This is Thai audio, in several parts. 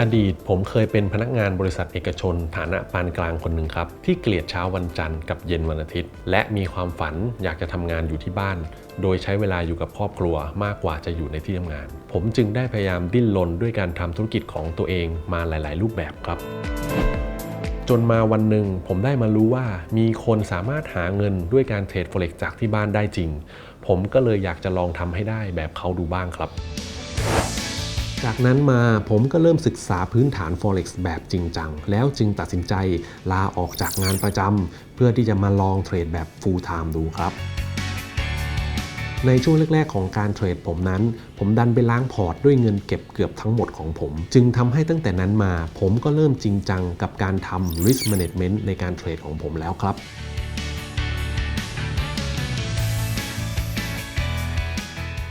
อดีตผมเคยเป็นพนักงานบริษัทเอกชน ฐานะปานกลางคนหนึ่งครับ ที่เกลียดเช้าวันจันทร์กับเย็นวันอาทิตย์ และมีความฝันอยากจะทำงานอยู่ที่บ้าน โดยใช้เวลาอยู่กับครอบครัวมากกว่าจะอยู่ในที่ทำงาน ผมจึงได้พยายามดิ้นรนด้วยการทำธุรกิจของตัวเองมาหลาย ๆ รูปแบบครับ จนมาวันหนึ่งผมได้มารู้ว่ามีคนสามารถหาเงินด้วยการเทรด forex จากที่บ้านได้จริง ผมก็เลยอยากจะลองทำให้ได้แบบเขาดูบ้างครับ จากนั้นมาผมก็เริ่มศึกษาพื้นฐาน Forex แบบจริงจัง แล้วจึงตัดสินใจลาออกจากงานประจำเพื่อที่จะมาลองเทรดแบบ full time ดูครับในช่วงแรก ๆ ของการเทรดผมนั้น ผมดันไปล้างพอร์ตด้วยเงินเก็บเกือบทั้งหมดของผม จึงทำให้ตั้งแต่นั้นมา ผมก็เริ่มจริงจังกับการทำ risk management ในการเทรดของผมแล้วครับ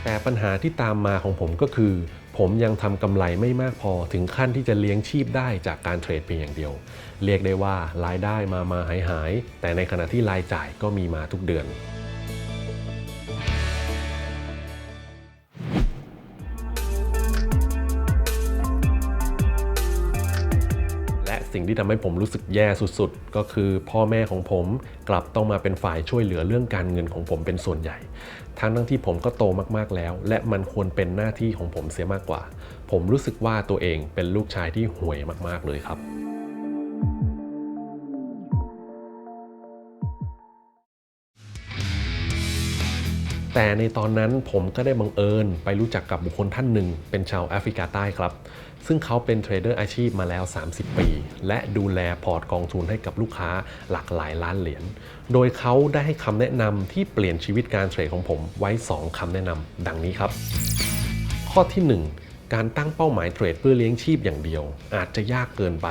แต่ปัญหาที่ตามมาของผมก็คือ ผมยังทำกำไรไม่มากพอถึงขั้นที่จะเลี้ยงชีพได้จากการเทรดเพียงอย่างเดียว เรียกได้ว่ารายได้มามาหายหาย แต่ในขณะที่รายจ่ายก็มีมาทุกเดือน สิ่งที่ทำให้ผมรู้สึกแย่สุดๆ ก็คือพ่อแม่ของผมกลับต้องมาเป็นฝ่ายช่วยเหลือเรื่องการเงินของผมเป็นส่วนใหญ่ ทั้งทั้งที่ผมก็โตมากๆแล้ว และมันควรเป็นหน้าที่ของผมเสียมากกว่า ผมรู้สึกว่าตัวเองเป็นลูกชายที่ห่วยมากๆเลยครับ แต่ในตอนนั้นผมก็ได้บังเอิญไปรู้จักกับบุคคลท่านหนึ่ง เป็นชาวแอฟริกาใต้ครับ ซึ่งเขาเป็นเทรดเดอร์อาชีพมาแล้ว 30 ปี และดูแลพอร์ตกองทุนให้กับลูกค้าหลากหลายล้านเหรียญ โดยเขาได้ให้คำแนะนำที่เปลี่ยนชีวิตการเทรดของผมไว้ 2คำแนะนำดังนี้ครับ ข้อที่ 1 การตั้งเป้าหมายเทรดเพื่อเลี้ยงชีพอย่างเดียว อาจจะยากเกินไป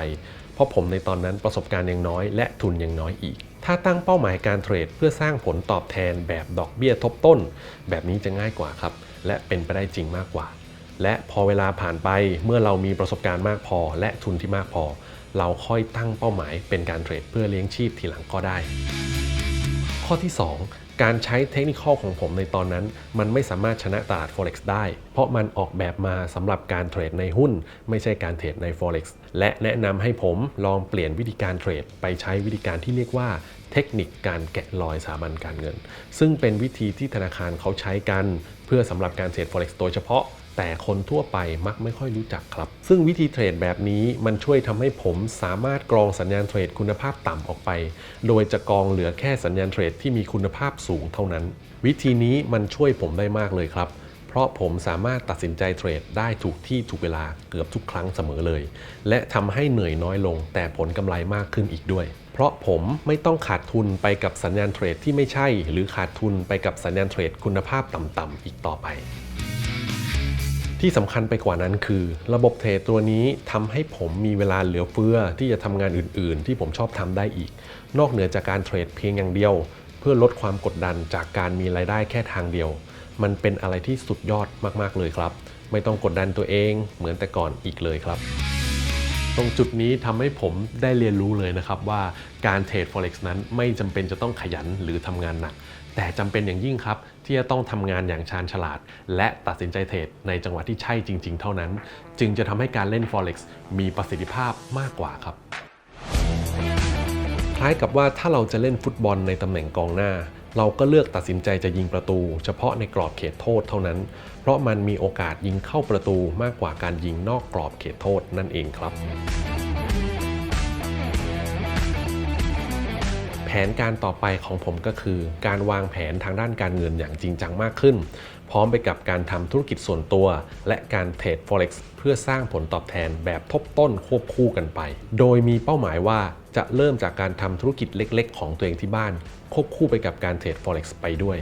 เพราะผมในตอนนั้นประสบการณ์ยังน้อย และทุนยังน้อยอีก ถ้าตั้งเป้าหมายการเทรด เพื่อสร้างผลตอบแทนแบบดอกเบี้ยทบต้น แบบนี้จะง่ายกว่าครับ และเป็นไปได้จริงมากกว่า และพอเวลาผ่านไปเมื่อเรามีประสบการณ์มากพอ และทุนที่มากพอ เราค่อยตั้งเป้าหมายเป็นการเทรดเพื่อเลี้ยงชีพทีหลังก็ได้ ข้อที่ 2การใช้เทคนิคของผมในตอนนั้น มันไม่สามารถชนะตลาด Forex ได้ เพราะมันออกแบบมาสำหรับการเทรดในหุ้น ไม่ใช่การเทรดใน Forex และแนะนำให้ผมลองเปลี่ยนวิธีการเทรด ไปใช้วิธีการที่เรียกว่าเทคนิคการแกะรอยสถาบันการเงิน ซึ่งเป็นวิธีที่ธนาคารเขาใช้กัน เพื่อสำหรับการเทรด Forex โดยเฉพาะ แต่คนทั่วไปมักไม่ค่อยรู้จักครับ ซึ่งวิธีเทรดแบบนี้มันช่วยทำให้ผมสามารถกรองสัญญาณเทรดคุณภาพต่ำออกไป โดยจะกรองเหลือแค่สัญญาณเทรดที่มีคุณภาพสูงเท่านั้น วิธีนี้มันช่วยผมได้มากเลยครับ เพราะผมสามารถตัดสินใจเทรดได้ถูกที่ถูกเวลาเกือบทุกครั้งเสมอเลย และทำให้เหนื่อยน้อยลง แต่ผลกำไรมากขึ้นอีกด้วย เพราะผมไม่ต้องขาดทุนไปกับสัญญาณเทรดที่ไม่ใช่ หรือขาดทุนไปกับสัญญาณเทรดคุณภาพต่ำๆอีกต่อไปที่สำคัญไปกว่านั้นคือ ระบบเทรดตัวนี้ทำให้ผมมีเวลาเหลือเฟือที่จะทำงานอื่น ๆ ที่ผมชอบทำได้อีก นอกเหนือจากการเทรดเพียงอย่างเดียว เพื่อลดความกดดันจากการมีรายได้แค่ทางเดียว มันเป็นอะไรที่สุดยอดมาก ๆ เลยครับ ไม่ต้องกดดันตัวเองเหมือนแต่ก่อนอีกเลยครับ ตรงจุดนี้ทำให้ผมได้เรียนรู้เลยนะครับว่าการเทรด Forex นั้นไม่จำเป็นจะต้องขยันหรือทำงานหนัก แต่จำเป็นอย่างยิ่งครับ ที่จะต้องทำงานอย่างชาญฉลาด และตัดสินใจเทรดในจังหวะที่ใช่จริง ๆ เท่านั้น จึงจะทำให้การเล่น Forex มีประสิทธิภาพมากกว่าครับ ล้ายกับว่าถ้าเราจะเล่นฟุตบอลในตำแหน่งกองหน้า เราก็เลือกตัดสินใจจะยิงประตู เฉพาะในกรอบเขตโทษเท่านั้น เพราะมันมีโอกาสยิงเข้าประตูมากกว่าการยิงนอกกรอบเขตโทษนั่นเองครับแผนการต่อไปของผมก็คือ การวางแผนทางด้านการเงินอย่างจริงจังมากขึ้น พร้อมไปกับการทำธุรกิจส่วนตัว และการเทรด Forex เพื่อสร้างผลตอบแทนแบบทบต้นควบคู่กันไป โดยมีเป้าหมายว่าจะเริ่มจากการทำธุรกิจเล็กๆ ของตัวเองที่บ้าน ควบคู่ไปกับการเทรด Forex ไปด้วย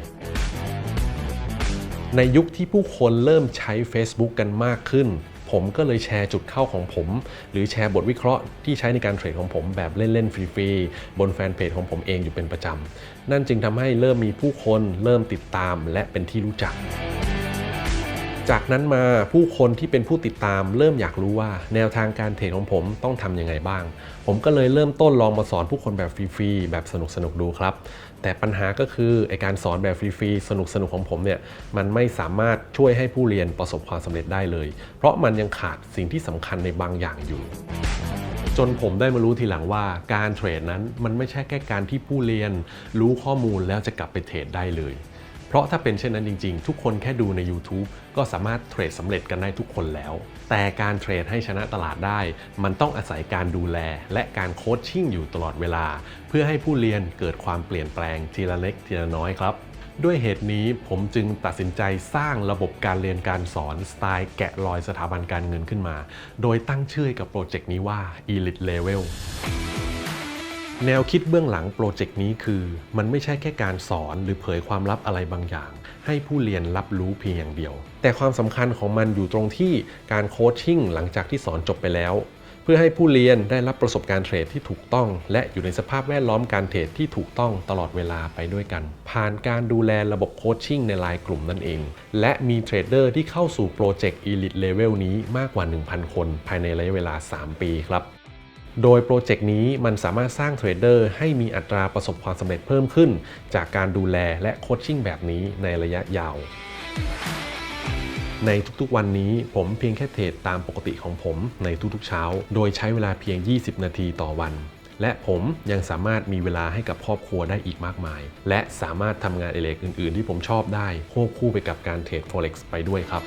ในยุคที่ผู้คนเริ่มใช้ Facebook กันมากขึ้น ผมก็เลยแชร์จุดเข้าของผม หรือแชร์บทวิเคราะห์ที่ใช้ในการเทรดของผมแบบเล่น ๆ ฟรี ๆ บนแฟนเพจของผมเองอยู่เป็นประจำ นั่นจึงทำให้เริ่มมีผู้คนเริ่มติดตามและเป็นที่รู้จัก จากนั้นมาผู้คนที่เป็นผู้ติดตามเริ่มอยากรู้ว่าแนวทางการเทรดของผมต้องทำยังไงบ้าง ผมก็เลยเริ่มต้นลองมาสอนผู้คนแบบฟรีๆแบบสนุกๆดูครับ แต่ปัญหาก็คือไอการสอนแบบฟรีๆสนุกๆของผมเนี่ยมันไม่สามารถช่วยให้ผู้เรียนประสบความสำเร็จได้เลย เพราะมันยังขาดสิ่งที่สำคัญในบางอย่างอยู่จนผมได้มารู้ทีหลังว่าการเทรดนั้นมันไม่ใช่แค่การที่ผู้เรียนรู้ข้อมูลแล้วจะกลับไปเทรดได้เลย เพราะถ้าเป็นเช่นนั้นจริงๆ ทุกคนแค่ดูใน YouTube ก็สามารถเทรดสำเร็จกันได้ทุกคนแล้ว แต่การเทรดให้ชนะตลาดได้ มันต้องอาศัยการดูแล และการโคชชิ่งอยู่ตลอดเวลา เพื่อให้ผู้เรียนเกิดความเปลี่ยนแปลงทีละเล็กทีละน้อยครับด้วยเหตุนี้ผมจึงตัดสินใจสร้างระบบการเรียนการสอนสไตล์แกะรอยสถาบันการเงินขึ้นมา โดยตั้งชื่อกับโปรเจกต์นี้ว่า Elite Level แนวคิดเบื้องหลังโปรเจกต์นี้คือ มันไม่ใช่แค่การสอนหรือเผยความลับอะไรบางอย่าง ให้ผู้เรียนรับรู้เพียงอย่างเดียว แต่ความสำคัญของมันอยู่ตรงที่การโคชชิ่งหลังจากที่สอนจบไปแล้ว เพื่อให้ผู้เรียนได้รับประสบการณ์เทรดที่ถูกต้อง และอยู่ในสภาพแวดล้อมการเทรดที่ถูกต้องตลอดเวลาไปด้วยกัน ผ่านการดูแลระบบโคชชิ่งในไลน์กลุ่มนั่นเอง และมีเทรดเดอร์ที่เข้าสู่โปรเจกต์ Elite Level นี้มากกว่า 1,000 คน ภายในระยะเวลา 3 ปีครับ โดยโปรเจกต์นี้มันสามารถสร้างเทรดเดอร์ให้มีอัตราประสบความสำเร็จเพิ่มขึ้น จากการดูแลและโคชชิ่งแบบนี้ในระยะยาว ในทุกๆวันนี้ผมเพียงแค่เทรดตามปกติของผมในทุกๆเช้า โดยใช้เวลาเพียง 20 นาทีต่อวัน และผมยังสามารถมีเวลาให้กับครอบครัวได้อีกมากมาย และสามารถทำงานอิเรกอื่นๆ ที่ผมชอบได้ควบคู่ไปกับการเทรด Forex ไปด้วยครับ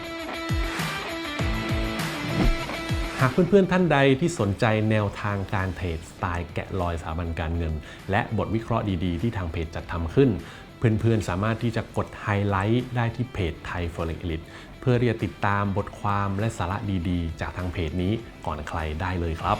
ากเพื่อนๆท่านใดที่สนใจแนวทางการเทรดสไตล์แกะรอยสถาบันการเงิน และบทวิเคราะห์ดีๆ ที่ทางเพจจัดทำขึ้น เพื่อนๆสามารถที่จะกดไฮไลท์ได้ที่เพจไทย Forex Elite เพื่อที่จะติดตามบทความและสาระดีๆ จากทางเพจนี้ก่อนใครได้เลยครับ